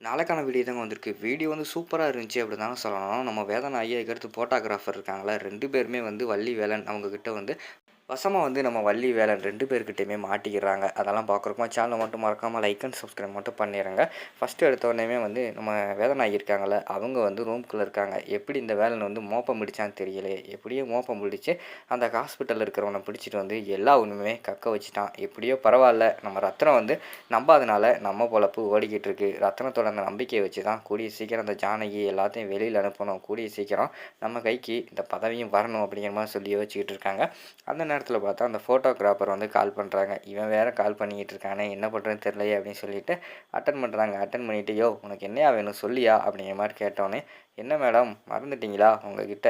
நாளைக்கான வீடியோ தாங்க வந்திருக்கு. வீடியோ வந்து சூப்பராக இருந்துச்சு அப்படி தாங்க சொல்லணும் நம்ம வேதனை ஐயா கருத்து ஃபோட்டோகிராஃபர் இருக்காங்களா ரெண்டு பேருமே வந்து வள்ளி வேலன் அவங்கக்கிட்ட வந்து வசமாக வந்து நம்ம வள்ளி வேலன் ரெண்டு பேர்கிட்டையுமே மாட்டிக்கிறாங்க. அதெல்லாம் பார்க்குறோமா சேனலை மட்டும் மறக்காமல் லைக் அண்ட் சப்ஸ்கிரைப் மட்டும் பண்ணிடுங்க ஃபஸ்ட்டு எடுத்த உடனே வந்து நம்ம வேதனை ஆகியிருக்காங்கள அவங்க வந்து ரூம்குள்ளே இருக்காங்க. எப்படி இந்த வேலன் வந்து மோப்பம் பிடிச்சான்னு தெரியலே எப்படியோ மோப்பம் பிடிச்சி அந்த ஹாஸ்பிட்டலில் இருக்கிறவனை பிடிச்சிட்டு வந்து எல்லா உண்மையுமே கக்க வச்சுட்டான். எப்படியோ பரவாயில்ல நம்ம ரத்னம் வந்து நம்பாதனால நம்ம பொழப்பு ஓடிக்கிட்டு இருக்கு. ரத்னத்தோட அந்த நம்பிக்கையை வச்சு தான் கூடிய சீக்கிரம் அந்த ஜானகி எல்லாத்தையும் வெளியில் அனுப்பணும். கூடிய சீக்கிரம் நம்ம கைக்கு இந்த பதவியும் வரணும் அப்படிங்கிற மாதிரி சொல்லி யோசிச்சுக்கிட்டு இருக்காங்க. அந்த நேரத்தில் பார்த்தா அந்த ஃபோட்டோகிராஃபர் வந்து கால் பண்ணுறாங்க இவன் வேறு கால் பண்ணிக்கிட்டு இருக்கானே என்ன பண்ணுறதுன்னு தெரியலையே அப்படின்னு சொல்லிட்டு அட்டன் பண்ணுறாங்க அட்டன் பண்ணிவிட்டு யோ உனக்கு என்னையா வேணும்? சொல்லியா? அப்படிங்கிற மாதிரி கேட்டோன்னே என்ன மேடம் மறந்துட்டீங்களா? உங்ககிட்ட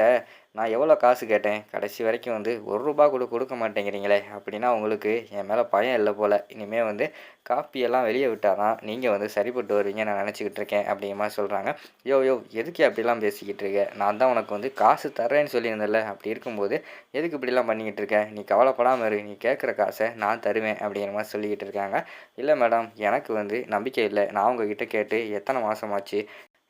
நான் எவ்வளோ காசு கேட்டேன்? கடைசி வரைக்கும் வந்து ஒரு ரூபா கூட கொடுக்க மாட்டேங்கிறீங்களே அப்படின்னா உங்களுக்கு என் மேலே பயம் இல்லை போல். இனிமேல் வந்து காப்பியெல்லாம் வெளியே விட்டால் தான் நீங்கள் வந்து சரிப்பட்டு வருவீங்க நான் நினச்சிக்கிட்டு இருக்கேன் அப்படிங்கிற மாதிரி சொல்கிறாங்க யோ யோ எதுக்கு அப்படிலாம் பேசிக்கிட்டு இருக்க? நான் தான் உனக்கு வந்து காசு தர்றேன்னு சொல்லியிருந்தேன்ல. அப்படி இருக்கும்போது எதுக்கு இப்படிலாம் பண்ணிக்கிட்டு இருக்க? நீ கவலைப்படாமல் இரு. நீ கேட்குற காசை நான் தருவேன் அப்படிங்கிற மாதிரி சொல்லிக்கிட்டு இருக்காங்க. இல்லை மேடம் எனக்கு வந்து நம்பிக்கை இல்லை. நான் உங்ககிட்ட கேட்டு எத்தனை மாதமாச்சு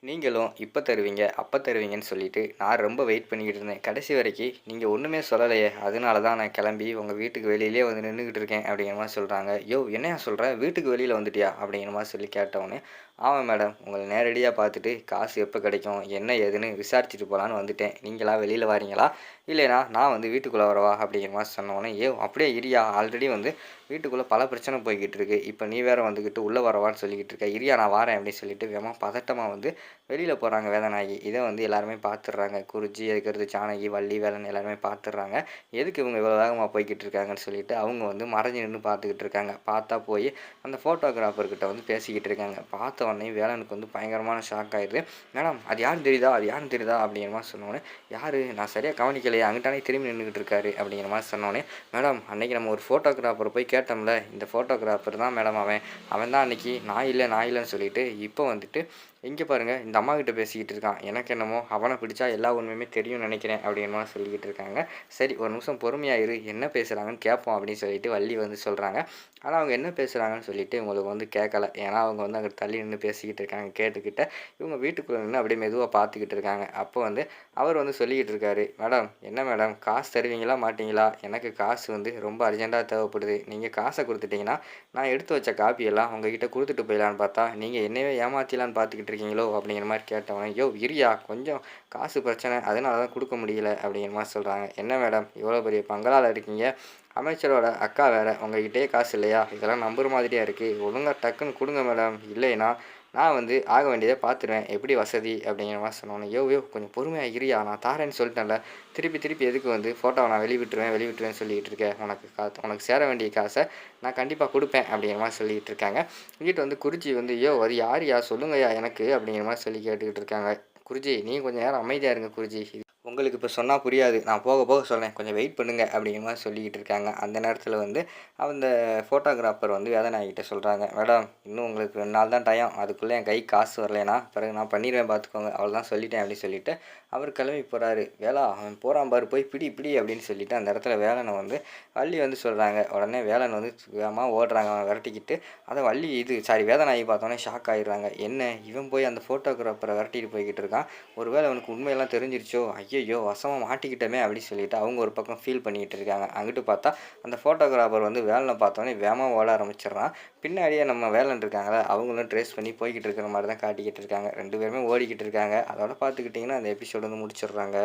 நீங்களும் இப்போ தருவீங்க அப்போ தருவீங்கன்னு சொல்லிட்டு நான் ரொம்ப வெயிட் பண்ணிக்கிட்டு இருந்தேன். கடைசி வரைக்கும் நீங்கள் ஒன்றுமே சொல்லலையே அதனால தான் நான் கிளம்பி உங்கள் வீட்டுக்கு வெளியிலே வந்து நின்றுக்கிட்டு இருக்கேன் அப்படிங்கிற மாதிரி சொல்கிறாங்க யோ என்னையா சொல்கிறேன் வீட்டுக்கு வெளியில் வந்துட்டியா? அப்படிங்கிற மாதிரி சொல்லி கேட்டவுடனே ஆமாம் மேடம் உங்களை நேரடியாக பார்த்துட்டு காசு எப்போ கிடைக்கும் என்ன ஏதுன்னு விசாரிச்சுட்டு போகலான்னு வந்துட்டேன். நீங்களா வெளியில் வரீங்களா? இல்லைனா நான் வந்து வீட்டுக்குள்ளே வரவா? அப்படிங்கிற மாதிரி சொன்னோன்னே ஏ அப்படியே இரியா ஆல்ரெடி வந்து வீட்டுக்குள்ளே பல பிரச்சனை போய்கிட்டு இருக்கு. இப்போ நீ வேறு வந்துக்கிட்டு உள்ளே வரவான்னு சொல்லிக்கிட்டு இருக்க. இரியா நான் வரேன் அப்படின்னு சொல்லிட்டு வேமா பதட்டமாக வந்து வெளியில் போகிறாங்க வேதநாயகி. இதை வந்து எல்லாருமே பார்த்துடுறாங்க குறிச்சி இருக்கிறது ஜானகி வள்ளி வேலன் எல்லாருமே பார்த்துடுறாங்க எதுக்கு இவங்க இவ்வளோ வேகமாக போய்கிட்டு இருக்காங்கன்னு சொல்லிட்டு அவங்க வந்து மறைஞ்சு நின்று பார்த்துக்கிட்டு இருக்காங்க. பார்த்தா போய் அந்த ஃபோட்டோகிராஃபர்கிட்ட வந்து பேசிக்கிட்டு இருக்காங்க. பார்த்த உடனே வேலனுக்கு வந்து பயங்கரமான ஷாக் ஆயிடுது. மேடம் அது யாரும் தெரியுதா? அது யாரும் தெரியுதா? அப்படிங்கிற மாதிரி சொன்னோன்னே யார்? நான் சரியாக கவனிக்கலையே. அங்கிட்டானே திரும்பி நின்றுக்கிட்டு இருக்காரு. அப்படிங்கிற மாதிரி சொன்னோன்னே மேடம் அன்றைக்கி நம்ம ஒரு ஃபோட்டோகிராஃபர் போய் கேட்டோம்ல. இந்த ஃபோட்டோகிராஃபர் தான் மேடம் அவன். அவன் தான் அன்றைக்கி நான் இல்லை நான் இல்லைன்னு சொல்லிட்டு இப்போ வந்துட்டு இங்கே பாருங்கள் இந்த அம்மா கிட்ட பேசிக்கிட்டு இருக்கான். எனக்கு என்னமோ அவனை பிடிச்சா எல்லா உண்மையுமே தெரியும்னு நினைக்கிறேன் அப்படின்னு சொல்லிக்கிட்டு இருக்காங்க. சரி ஒரு நிமிஷம் பொறுமையாக இரு. என்ன பேசுகிறாங்கன்னு கேட்போம் அப்படின்னு சொல்லிட்டு வள்ளி வந்து சொல்கிறாங்க ஆனால் அவங்க என்ன பேசுகிறாங்கன்னு சொல்லிட்டு இவங்களுக்கு வந்து கேட்கல. ஏன்னா அவங்க வந்து அங்கே தள்ளி நின்று பேசிக்கிட்டு இருக்காங்க கேட்டுக்கிட்ட. இவங்க வீட்டுக்குள்ளே நின்று அப்படியே மெதுவாக பார்த்துக்கிட்டு இருக்காங்க. அப்போ வந்து அவர் வந்து சொல்லிக்கிட்டு இருக்காரு மேடம் என்ன மேடம்? காசு தருவீங்களா மாட்டிங்களா? எனக்கு காசு வந்து ரொம்ப அர்ஜென்ட்டாக தேவைப்படுது. நீங்கள் காசை கொடுத்துட்டிங்கன்னா நான் எடுத்து வச்ச காப்பியெல்லாம் உங்ககிட்ட கொடுத்துட்டு போயிடலான்னு பார்த்தா நீங்கள் என்னவே ஏமாத்திலான்னு பார்த்துக்கிட்டு இருக்கீங்களோ அப்படிங்கிற மாதிரி கேட்டவனே யோ இரியா கொஞ்சம் காசு பிரச்சனை அதனால தான் கொடுக்க முடியல அப்படிங்கிற மாதிரி சொல்கிறாங்க என்ன மேடம் இவ்வளோ பெரிய பங்களால் இருக்கீங்க? அமைச்சரோட அக்கா வேறு உங்ககிட்டயே காசு இல்லையா? இதெல்லாம் நம்புற மாதிரியாக இருக்குது ஒழுங்காக டக்குன்னு கொடுங்க மேடம். இல்லைன்னா நான் வந்து ஆக வேண்டியதை பார்த்துருவேன். எப்படி வசதி அப்படிங்கிற மாதிரி சொன்னோன்னே யோ யோ கொஞ்சம் பொறுமையாக இரியா நான் தாரேன்னு சொல்லிட்டேன்ல. திருப்பி திருப்பி எதுக்கு வந்து ஃபோட்டோவை நான் வெளிவிட்டுருவேன் வெளிவிட்டுருவேன் சொல்லிகிட்டு இருக்கேன் உனக்கு கா உனக்கு சேர வேண்டிய காசை நான் கண்டிப்பாக கொடுப்பேன் அப்படிங்கிற மாதிரி சொல்லிகிட்டு இருக்காங்க. வீட்டு வந்து குருஜி வந்து யோ அது யார் யா? சொல்லுங்கய்யா எனக்கு அப்படிங்கிற மாதிரி சொல்லி கேட்டுக்கிட்டு இருக்காங்க. குருஜி நீங்கள் கொஞ்சம் நேரம் அமைதியாக இருங்க குருஜி. உங்களுக்கு இப்போ சொன்னால் புரியாது. நான் போக போக சொல்கிறேன் கொஞ்சம் வெயிட் பண்ணுங்கள் அப்படிங்கிற மாதிரி சொல்லிக்கிட்டு இருக்காங்க. அந்த நேரத்தில் வந்து அந்த ஃபோட்டோகிராஃபர் வந்து வேதனாகிட்ட சொல்கிறாங்க மேடம் இன்னும் உங்களுக்கு ரெண்டு நாள் தான் டைம் அதுக்குள்ளே என் கை காசு வரலைன்னா பிறகு நான் பண்ணிடுவேன் பார்த்துக்கோங்க அவள் தான் சொல்லிட்டேன் அப்படின்னு சொல்லிட்டு அவர் கிளம்பி போகிறாரு வேலா அவன் போகிறான் பாரு. போய் பிடி பிடி அப்படின்னு சொல்லிவிட்டு அந்த இடத்துல வேலனை வந்து வள்ளி வந்து சொல்கிறாங்க உடனே வேலன் வந்து வேகமாக ஓடுறாங்க. அவன் விரட்டிக்கிட்டு அதை வள்ளி இது சாரி வேதனாகி பார்த்தோன்னே ஷாக் ஆகிடுறாங்க என்ன? இவன் போய் அந்த ஃபோட்டோகிராஃபரை விரட்டிட்டு போய்கிட்டு இருக்கான். ஒருவேளை அவனுக்கு உண்மையெல்லாம் தெரிஞ்சிருச்சோ? ஐயோ ஐயோ வசமாக மாட்டிக்கிட்டோமே அப்படின்னு சொல்லிட்டு அவங்க ஒரு பக்கம் ஃபீல் பண்ணிக்கிட்டு இருக்காங்க. அங்கிட்டு பார்த்தா அந்த ஃபோட்டோகிராஃபர் வந்து வேலனை பார்த்தோன்னே வேகமாக ஓட ஆரம்பிச்சிடுறான். பின்னாடியே நம்ம வேலன் இருக்காங்கள அவங்களும் ட்ரேஸ் பண்ணி போய்கிட்டு இருக்கிற மாதிரி தான் காட்டிக்கிட்டு இருக்காங்க. ரெண்டு பேருமே ஓடிக்கிட்டு இருக்காங்க. அதோட பார்த்துக்கிட்டிங்கன்னா அந்த எபிசோடு வந்து முடிச்சிடுறாங்க.